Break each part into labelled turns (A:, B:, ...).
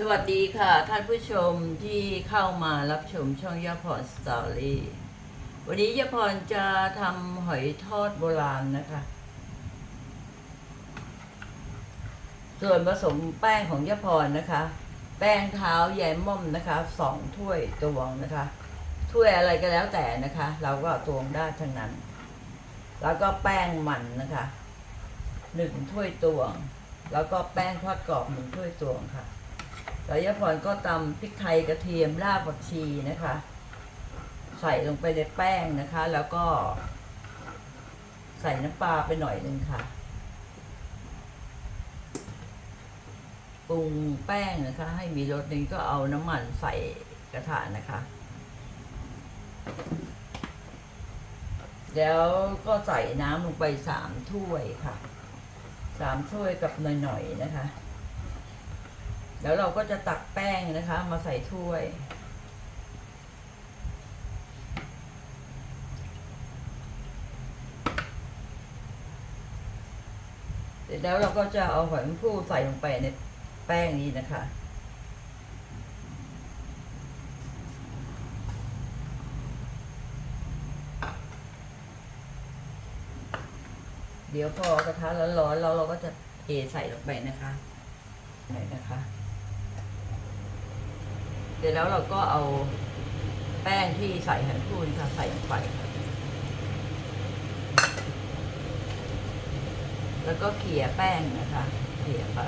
A: สวัสดีค่ะ ท่านผู้ชมที่เข้ามารับชมช่องยาพรสตอรี่วันนี้ยาพรจะทำหอยทอดโบราณนะคะ ส่วนผสมแป้งของยาพรนะคะ แป้งเท้าแยมม่อมนะคะสองถ้วยตวงนะคะ ถ้วยอะไรก็แล้วแต่นะคะ เราก็ตวงได้ทั้งนั้น แล้วก็แป้งมันนะคะหนึ่งถ้วยตวง แล้วก็แป้งทอดกรอบหนึ่งถ้วยตวงค่ะ แล้วยพรก็ตำพริกไทยกระเทียมรากผักชีนะคะ ใส่ลงไปในแป้งนะคะ แล้วก็ ใส่น้ำปลาไปหน่อยหนึ่งค่ะปรุงแป้งนะคะ ให้มีรสนึงก็เอาน้ำมันใส่กระถางนะคะ แล้วก็ใส่น้ำลงไปสามถ้วยค่ะสามถ้วยกับหน่อยๆนะคะ แล้วเราก็จะตักแป้งนะคะ มาใส่ถ้วย เสร็จแล้วเราก็จะเอาหอยแมงผู้ใส่ลงไปในแป้งนี้นะคะเดี๋ยวพอกระทะร้อนๆเราเราก็จะเทใส่ลงไปนะคะใส่นะคะ ร็จแล้วเราก็เอาแป้งที่ใส่หอยพูนค่ะใส่ลงไปแล้วก็เขี่ยแป้งนะคะเขี่ยไป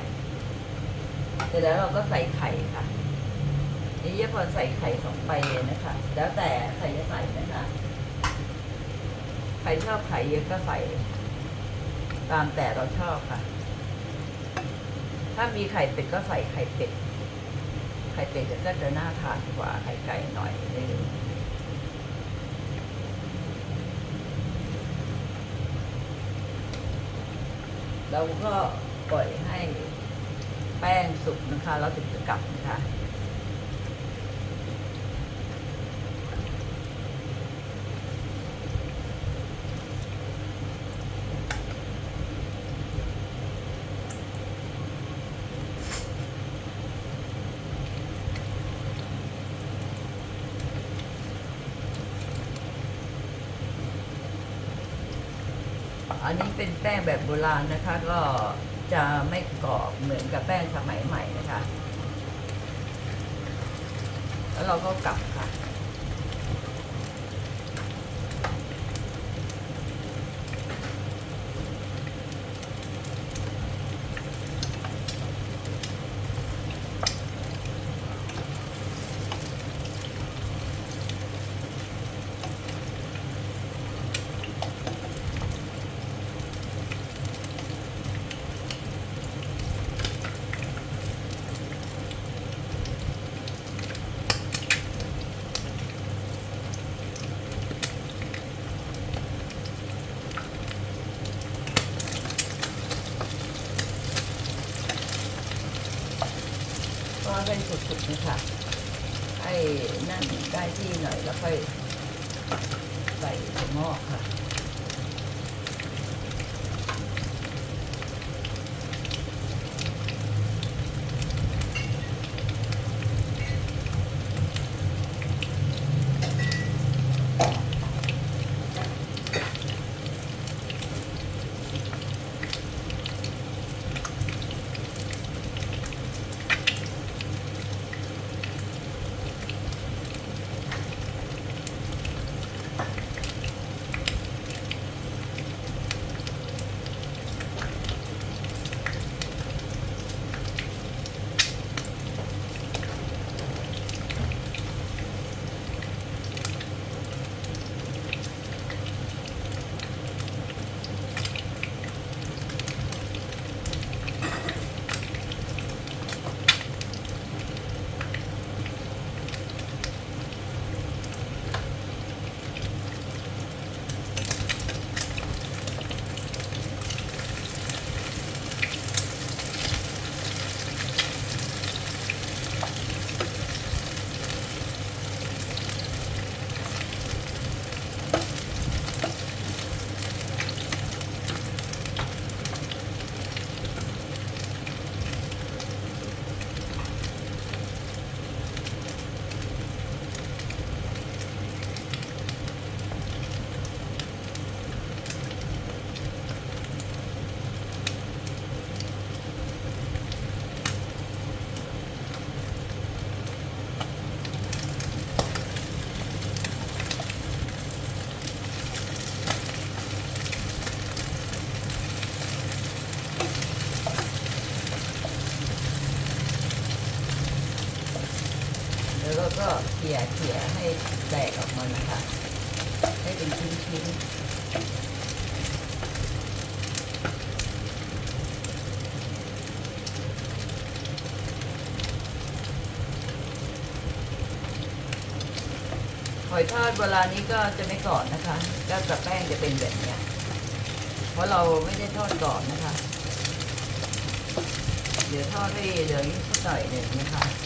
A: เสร็จแล้วเราก็ใส่ไข่ค่ะนี่ยาพอใส่ไข่สองใบเลยนะคะ แล้วแต่ใครจะใส่นะคะใครชอบไข่เยอะก็ใส่ ตามแต่เราชอบค่ะ ถ้ามีไข่เป็ดก็ใส่ไข่เป็ด ไข่เป็ดก็จะน่าทานกว่าไข่ไก่หน่อยนึงเราก็ปล่อยให้แป้งสุกนะคะแล้วถึงจะกลับนะคะ อันนี้เป็นแป้งแบบโบราณนะคะ ก็จะไม่กรอบเหมือนกับแป้งสมัยใหม่นะคะ แล้วเราก็กลับค่ะ ก็ให้สุกๆนะคะ ให้นั่นได้ที่หน่อยแล้วค่อยใส่ถั่วงอกค่ะ แล้วก็เขี่ยเขี่ยให้แตกออกมานะคะ ให้เป็นชิ้นชิ้นหอยทอดเวลานี้ก็จะไม่กรอบนะคะก็จะแป้งจะเป็นแบบเนี้ยเพราะเราไม่ได้ทอดก่อนนะคะ เดี๋ยวทอดให้เหลืองนิดสักหน่อยหนึ่งนะคะ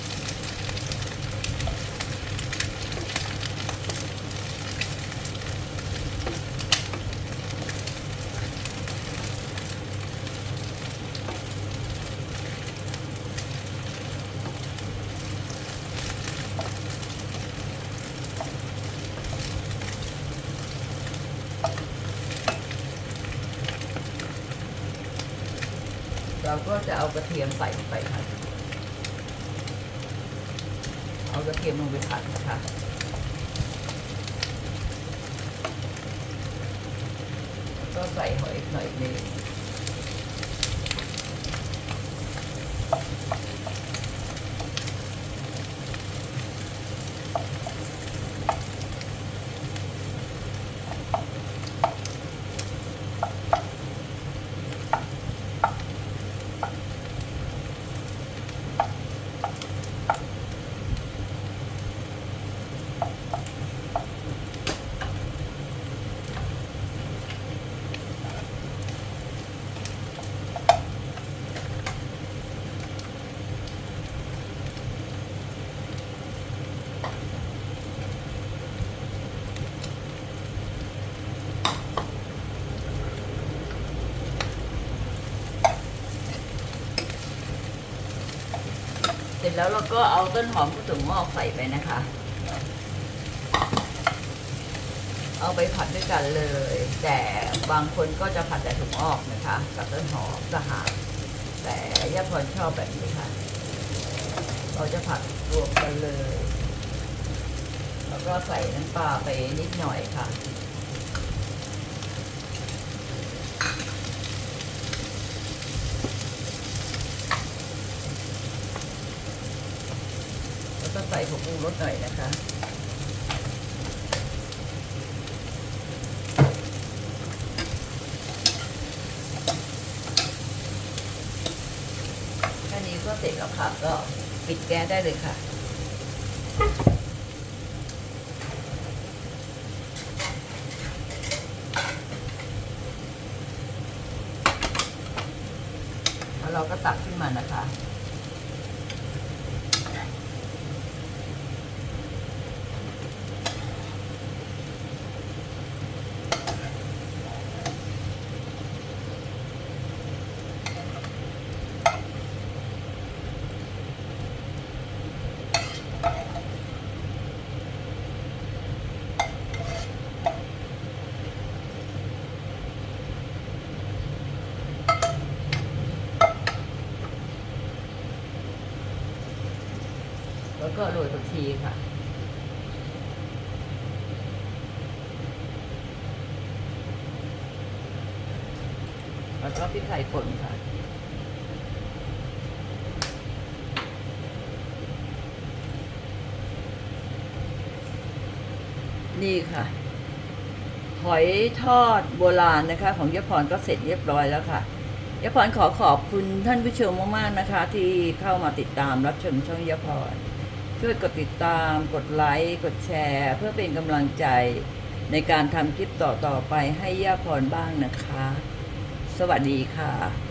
A: เราก็จะเอากระเทียมใส่ลงไปค่ะเอากระเทียมลงไปผัดนะคะก็ใส่หอยหน่อยนึง ร็จแล้วเราก็เอาต้นหอมผู้ถุงงอกใส่ไปนะคะ เอาไปผัดด้วยกันเลย แต่บางคนก็จะผัดแต่ถุงออกนะคะ กับต้นหอมสหาแต่ย่าพรชอบแบบนี้ค่ะ เราจะผัดรวมกันเลย แล้วก็ใส่น้ำปลาไปนิดหน่อยค่ะ แล้วก็ใส่ผงป รสหน่อยนะคะแค่นี้ก็เสร็จแล้วค่ะ ก็ปิดแก๊สได้เลยค่ะ แล้วเราก็ตักขึ้นมานะคะ แล้วก็โรยผักชีค่ะ แล้วก็พริกไทยป่นค่ะนี่ค่ะ หอยทอดโบราณนะคะ ของยะพรก็เสร็จเรียบร้อยแล้วค่ะยะพรขอขอบคุณท่านผู้ชมมากๆนะคะ ที่เข้ามาติดตามรับชมช่องยะพร ช่วยกดติดตาม กดไลค์ กดแชร์ เพื่อเป็นกำลังใจในการทำคลิปต่อ ๆ ไปให้ย่าพรบ้างนะคะ สวัสดีค่ะ